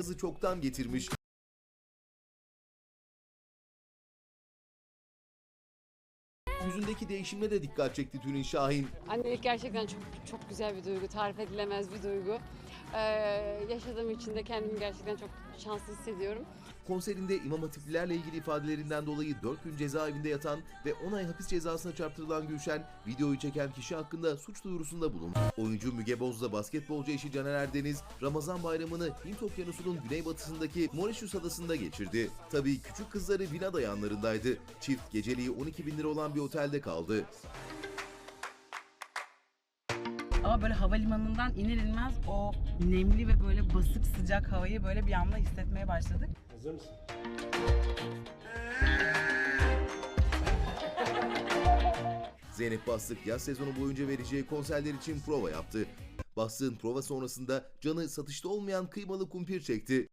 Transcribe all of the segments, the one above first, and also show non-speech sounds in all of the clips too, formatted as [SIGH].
yazı çoktan getirmiş. Yüzündeki değişimle de dikkat çekti Tülin Şahin. Annelik gerçekten çok çok güzel bir duygu, tarif edilemez bir duygu. Ee, yaşadığım için de kendimi gerçekten çok şanslı hissediyorum. Konserinde İmam Hatiplilerle ilgili ifadelerinden dolayı 4 gün cezaevinde yatan ve 10 ay hapis cezasına çarptırılan Gülşen, videoyu çeken kişi hakkında suç duyurusunda bulundu. Oyuncu Müge Boz'la basketbolcu eşi Caner Erdeniz, Ramazan bayramını Hint Okyanusu'nun güneybatısındaki Mauritius adasında geçirdi. Tabii küçük kızları Vinada yanlarındaydı. Çift geceliği 12 bin lira olan bir otelde kaldı. Ama böyle havalimanından iner inmez o nemli ve böyle basık sıcak havayı böyle bir anda hissetmeye başladık. Hazır mısın? Zeynep Bastık yaz sezonu boyunca vereceği konserler için prova yaptı. Bastık'ın prova sonrasında canı satışta olmayan kıymalı kumpir çekti.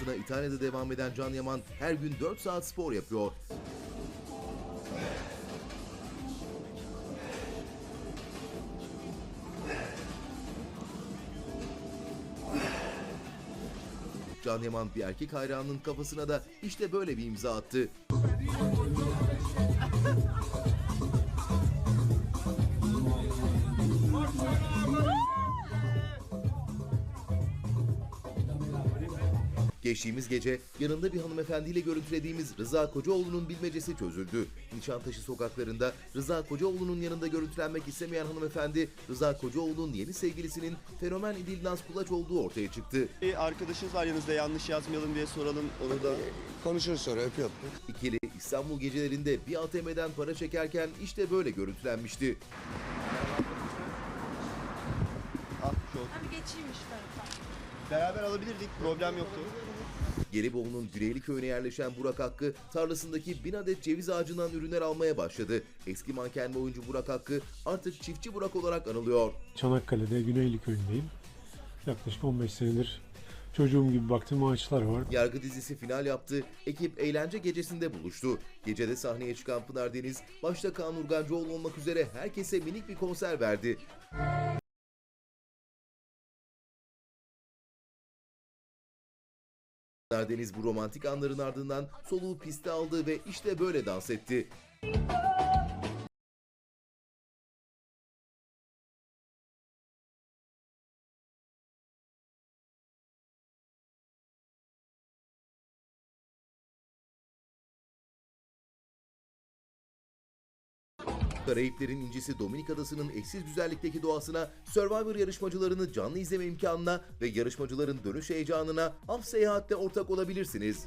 Hayatına İtalya'da devam eden Can Yaman her gün 4 saat spor yapıyor. Can Yaman bir erkek hayranının kafasına da işte böyle bir imza attı. Geçtiğimiz gece yanında bir hanımefendiyle görüntülediğimiz Rıza Kocaoğlu'nun bilmecesi çözüldü. Nişantaşı sokaklarında Rıza Kocaoğlu'nun yanında görüntülenmek istemeyen hanımefendi Rıza Kocaoğlu'nun yeni sevgilisinin fenomen İdil Naz Kulaç olduğu ortaya çıktı. Bir arkadaşınız var yanınızda yanlış yazmayalım diye soralım onu da. Konuşuruz sonra öpüyorum. İkili İstanbul gecelerinde bir ATM'den para çekerken işte böyle görüntülenmişti. Ah şu Beraber alabilirdik problem yoktu. Gelibolu'nun Güneyli köyüne yerleşen Burak Hakkı tarlasındaki bin adet ceviz ağacından ürünler almaya başladı. Eski manken ve oyuncu Burak Hakkı artık çiftçi Burak olarak anılıyor. Çanakkale'de Güneyli köyündeyim. Yaklaşık 15 senedir çocuğum gibi baktığım ağaçlar var. Yargı dizisi final yaptı. Ekip eğlence gecesinde buluştu. Gecede sahneye çıkan Pınar Deniz, başta Kaan Urgancıoğlu olmak üzere herkese minik bir konser verdi. Pınar Deniz bu romantik anların ardından soluğu piste aldı ve işte böyle dans etti. Karayiplerin incisi Dominik Adası'nın eşsiz güzellikteki doğasına, Survivor yarışmacılarını canlı izleme imkanına ve yarışmacıların dönüş heyecanına Af Seyahat'te ortak olabilirsiniz.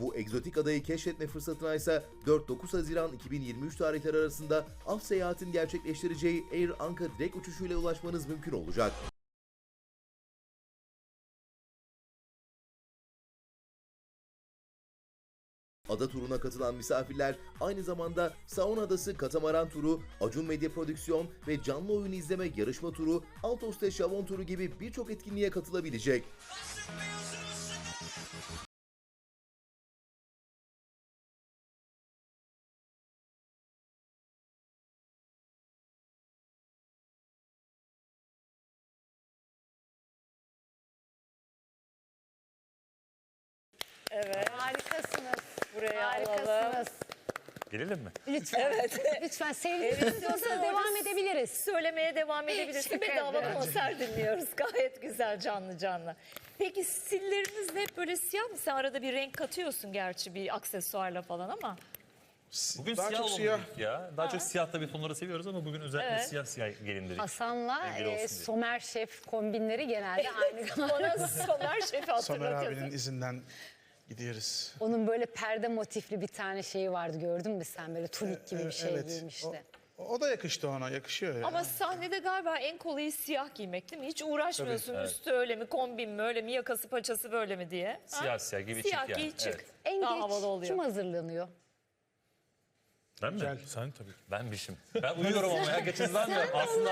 Bu egzotik adayı keşfetme fırsatına ise 4-9 Haziran 2023 tarihleri arasında Af Seyahat'in gerçekleştireceği Air Anka direkt uçuşuyla ulaşmanız mümkün olacak. Ada turuna katılan misafirler aynı zamanda Saun Adası Katamaran turu, Acun Medya Prodüksiyon ve canlı oyun izleme yarışma turu, Altos'te Şavon turu gibi birçok etkinliğe katılabilecek. Harikasınız. Gelelim mi? Lütfen. Evet. [LAUGHS] Lütfen Evet, istiyorsanız devam edebiliriz. Söylemeye devam edebilirsin. Şaka Bedava konser dinliyoruz. [LAUGHS] Gayet güzel canlı canlı. Peki stilleriniz hep böyle siyah mı? Sen arada bir renk katıyorsun gerçi bir aksesuarla falan ama. Bugün Daha siyah çok siyah. ya. Daha çok siyah tabii tonları seviyoruz ama bugün özellikle Evet. siyah siyah gelin dedik. Hasan'la olsun e, diye. Somer Şef kombinleri genelde [LAUGHS] aynı. Bana Somer Şef'i Somer abinin izinden gidiyoruz. Onun böyle perde motifli bir tane şeyi vardı gördün mü sen böyle tunik gibi bir şey Evet. giymişti. O, o da yakıştı ona, yakışıyor ya. Ama sahnede galiba en kolayı siyah giymek değil mi? Hiç uğraşmıyorsun evet. üstü öyle mi, kombin mi öyle mi, yakası paçası böyle mi diye. Ha? Siyah siyah gibi Siyah çık yani. giy çık. Evet. En Daha geç havalı oluyor. kim hazırlanıyor? Ben mi? Gel. Sen tabii. Benmişim. Ben uyuyorum ama ya geçen zannediyorum. Aslında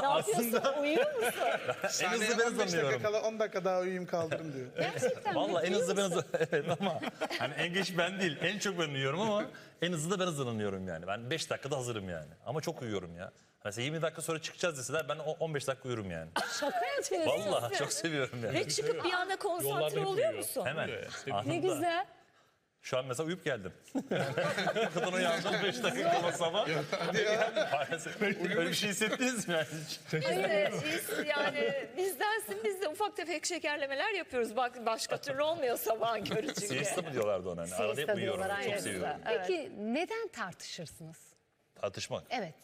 Ne yapıyorsun? [LAUGHS] Uyuyor musun? en hızlı ben 15 dakika kala 10 dakika daha uyuyayım kaldırım diyor. [LAUGHS] Gerçekten mi? Valla en hızlı ben hızlı. [LAUGHS] Evet ama hani en geç ben değil. En çok ben uyuyorum ama en hızlı da ben hızlanıyorum yani. Ben 5 dakikada hazırım yani. Ama çok uyuyorum ya. Mesela 20 dakika sonra çıkacağız deseler ben o 15 dakika uyurum yani. Şaka yapıyorsun. Vallahi çok seviyorum yani. Ve çıkıp bir anda konsantre oluyor musun? Hemen. Ne Anında. güzel. Şu an mesela uyup geldim. [LAUGHS] Kapıdan uyandım 5 dakika ama sabah. Maalesef. Öyle bir şey hissettiniz mi? Yani? Biz de, biz yani bizdensin biz de ufak tefek şekerlemeler yapıyoruz. Bak başka türlü olmuyor sabahın körü çünkü. Siesta mı diyorlardı ona? Yani? Arada hep Siesta uyuyorum. diyorlar, Çok aynen. seviyorum. Peki neden tartışırsınız? Tartışmak. Evet.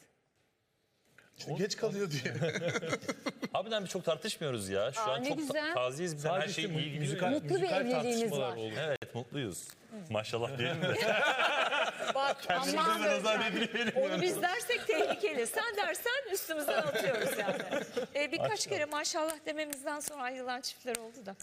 Geç kalıyor diye. [LAUGHS] Harbiden biz çok tartışmıyoruz ya. Şu Aa, an ne çok güzel. taziyiz bizden her şey iyi gidiyor. Mutlu bir evliliğiniz var. Evet mutluyuz. Maşallah diyelim de. [LAUGHS] Bak [LAUGHS] aman nazar Özlem. değdirmeyelim. Onu biz dersek tehlikeli. Sen dersen üstümüzden atıyoruz yani. Ee, birkaç kere maşallah dememizden sonra ayrılan çiftler oldu da.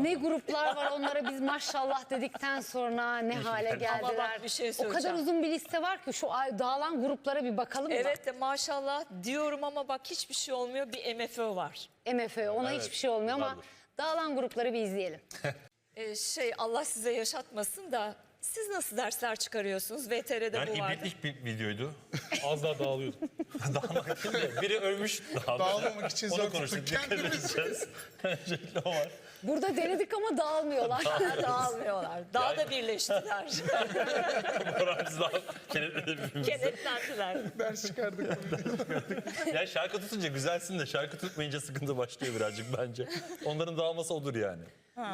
Ne gruplar var onlara biz maşallah dedikten sonra ne hale geldiler. Ama bak bir şey o kadar uzun bir liste var ki şu ay- dağılan gruplara bir bakalım mı? Evet de maşallah diyorum ama bak hiçbir şey olmuyor. Bir MFÖ var. MFÖ ona Evet, hiçbir şey olmuyor ama vardır. dağılan grupları bir izleyelim. [LAUGHS] Ee, şey Allah size yaşatmasın da siz nasıl dersler çıkarıyorsunuz? VTR'de bu vardı. ibretlik bir videoydu. Az daha dağılıyordum. Dağılmak değil de biri ölmüş. Dağılmamak için Onu zor konuştuk. tuttuk edeceğiz. [LAUGHS] Öncelikle o var. Burada denedik ama dağılmıyorlar. [LAUGHS] Dağılmıyorlar. Daha da birleştiler. [LAUGHS] Moramız daha kenetledi birbirimizi. Kenetlendiler. Ders çıkardık. [LAUGHS] Ya şarkı tutunca güzelsin de şarkı tutmayınca sıkıntı başlıyor birazcık bence. Onların dağılması odur yani.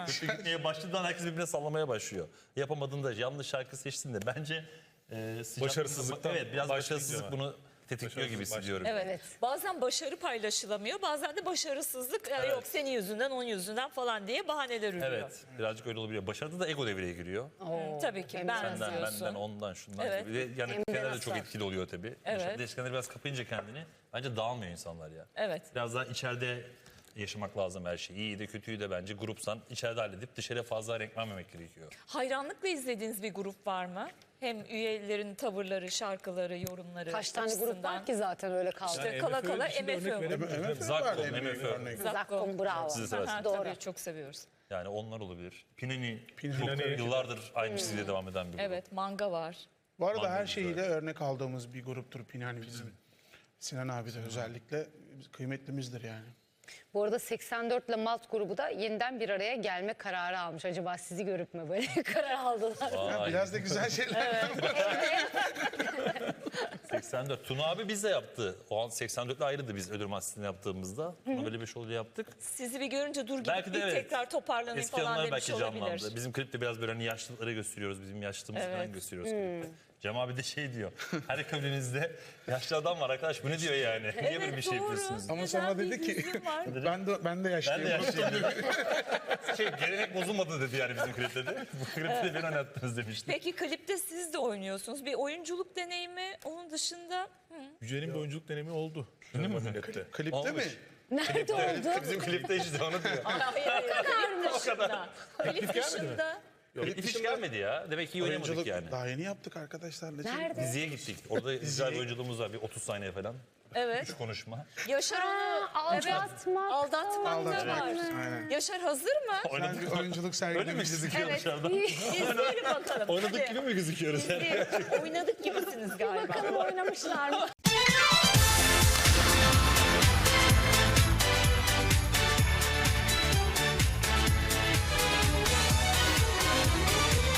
Kötü gitmeye başladığından herkes birbirine sallamaya başlıyor. Yapamadığında yanlış şarkı seçtin de bence e, sıcak- Başarısızlıktan Evet biraz başarısızlık bunu tetikliyor gibi hissediyorum. Evet. Evet. Bazen başarı paylaşılamıyor. Bazen de başarısızlık "Ya yok senin yüzünden, onun yüzünden falan diye bahaneler ürüyor. Evet birazcık öyle olabiliyor. Başarıda da ego devreye giriyor. Tabii ki ben Senden, diyorsun. benden, ondan, şundan Evet. gibi. Yani ilişkiler de çok etkili oluyor tabii. Evet. İlişkiler biraz kapayınca kendini bence dağılmıyor insanlar ya. Evet. Biraz daha içeride yaşamak lazım her şeyi. İyi de kötüyü de bence grupsan içeride halledip dışarıya fazla renk vermemek gerekiyor. Hayranlıkla izlediğiniz bir grup var mı? Hem üyelerin tavırları, şarkıları, yorumları Kaç tane grup açısından. var ki zaten öyle kaldı. İşte kala kala MFÖ var. MFÖ Zakkum, bravo. Sizi seversiniz. Doğru. Çok seviyoruz. Yani onlar olabilir. Pinani, Pinani. çok yıllardır aynı çizgide devam eden bir grup. Evet manga var. Bu arada her Anladım, şeyiyle örnek aldığımız bir gruptur Pinani bizim. Sinan abi de özellikle kıymetlimizdir yani. Bu arada 84 ile Malt grubu da yeniden bir araya gelme kararı almış. Acaba sizi görüp mü böyle [LAUGHS] karar aldılar? Ha, Vay, biraz da güzel şeyler. 84. [LAUGHS] Tuna abi biz de yaptı. O an 84'le ayrıydı biz ödül mahsisini yaptığımızda. Ona böyle bir şovlu yaptık. Sizi bir görünce dur gidip Belki de bir evet. tekrar toparlanayım Eski falan anılar demiş belki olabilir. canlandı. Bizim klipte biraz böyle hani yaşlıları gösteriyoruz. Bizim yaşlılığımızı falan Evet. gösteriyoruz klipte. Cem abi de şey diyor. Her kabinizde yaşlı adam var arkadaş. Bu ne diyor yani? Niye böyle bir şey doğru. yapıyorsunuz? Ama Neden sonra dedi ki [LAUGHS] ben de ben de yaşlıyım. Ben de yaşlıyım [LAUGHS] şey, gelenek bozulmadı dedi yani bizim klipte de. Bu klipte de beni oynattınız demişti. Peki klipte siz de oynuyorsunuz. Bir oyunculuk deneyimi onun dışında Yüce'nin bir oyunculuk deneyimi oldu. Değil mi? Klipte. Klipte Olmuş. mi? Nerede oldu? Bizim klipte işte onu diyor. Hayır, [LAUGHS] hayır, klip dışında. Klip dışında. Klip hiç gelmedi ya. Demek ki iyi oynamadık Oyunculuk yani. daha yeni yaptık arkadaşlarla. Nerede? Diziye gittik. Orada güzel bir oyunculuğumuz var. Bir 30 saniye falan. Evet. Üç konuşma. Yaşar onu Aldatmak. aldatmak da Aldatmak. var. Aynen. Yaşar hazır mı? Sen bir oyunculuk Öyle mi sergilemişsin. gözüküyor Evet. dışarıdan? İzleyelim bakalım. Oynadık Hadi. gibi mi gözüküyoruz? İzleyelim. Oynadık gibisiniz galiba. Bakalım oynamışlar mı?